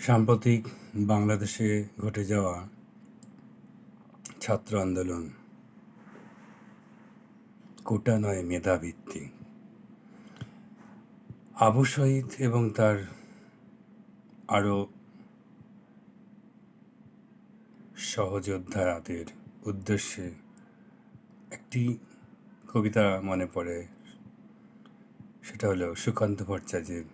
সাম্প্রতিক বাংলাদেশে ঘটে যাওয়া ছাত্র আন্দোলন। কোটা নয় মেধাবৃত্তি। আবু শহীদ এবং তার আরও সহযোদ্ধাদের উদ্দেশ্যে একটি কবিতা মনে পড়ে। সেটা হলো সুকান্ত ভট্টাচার্যের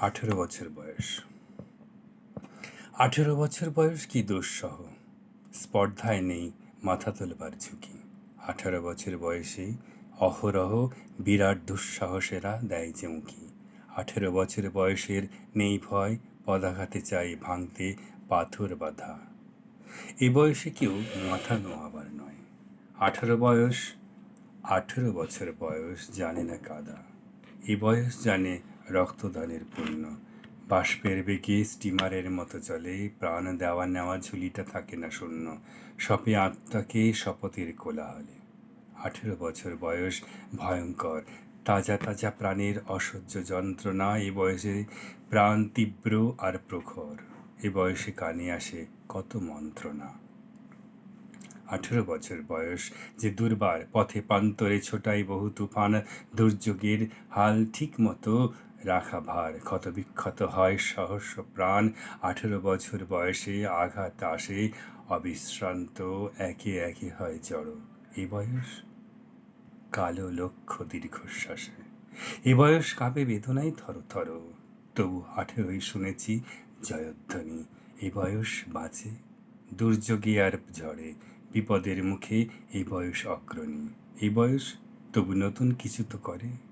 আঠেরো বছর বয়স। আঠেরো বছর বয়স কি দুঃসহ? স্পর্ধায় নেই, মাথা তোলবার ঝুঁকি। আঠারো বছর বয়সে অহরহ বিরাট দুঃসাহসেরা দেয় যে মুখী আঠেরো বছর বয়সের নেই ভয়, পদাঘাতে চাই ভাঙতে পাথর বাঁধা। এ বয়সে কেউ মাথা নোয়াবার নয়। আঠারো বয়স, আঠেরো বছর বয়স জানে না কাদা। এ বয়স জানে রক্তদানের পুণ্য। বাষ্পের বেগে স্টিমারের মতো চলে, প্রাণ দেওয়া নেওয়া ঝুলিটা থাকে না শূন্য। সপে আত্মাকে শপথের কোলাহলে। আঠেরো বছর বয়স, ভয়ঙ্কর। তাজা তাজা প্রাণের অসহ্য যন্ত্রণা, এ বয়সে প্রাণ তীব্র আর প্রখর। এ বয়সে কানে আসে কত মন্ত্রণা। আঠেরো বছর বয়স, যে দুর্বার পথে প্রান্তরে ছোটাই বহু তুফান, দুর্যোগের হাল ঠিক মতো রাখা ভার। ক্ষতবিক্ষত হয় সহস্র প্রাণ। আঠেরো বছর বয়সে আঘাত আসে, অবিশ্রান্ত, একে একে হয় জড়ো। এ বয়স কালো লক্ষ্য দীর্ঘশ্বাসে। এ বয়স কাপে বেদনায় থর থর। তবু আঠেরোই শুনেছি জয়ধ্বনি। এ বয়স বাঁচে দুর্যোগে আর ঝড়ে বিপদের মুখে এই বয়স অগ্রণী। এই বয়স তবু নতুন কিছু তো করে।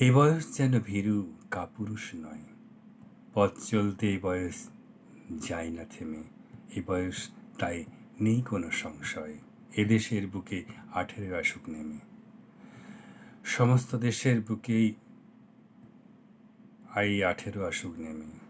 এই বয়স যেন ভীরু কাপুরুষ নয়। পথ চলতে এ বয়স যায় না থেমে, এ বয়স তাই নেই কোনো সংশয় এদেশের বুকে আঠেরো আসুক নেমে। সমস্ত দেশের বুকেই আই আঠেরো আসুক নেমে।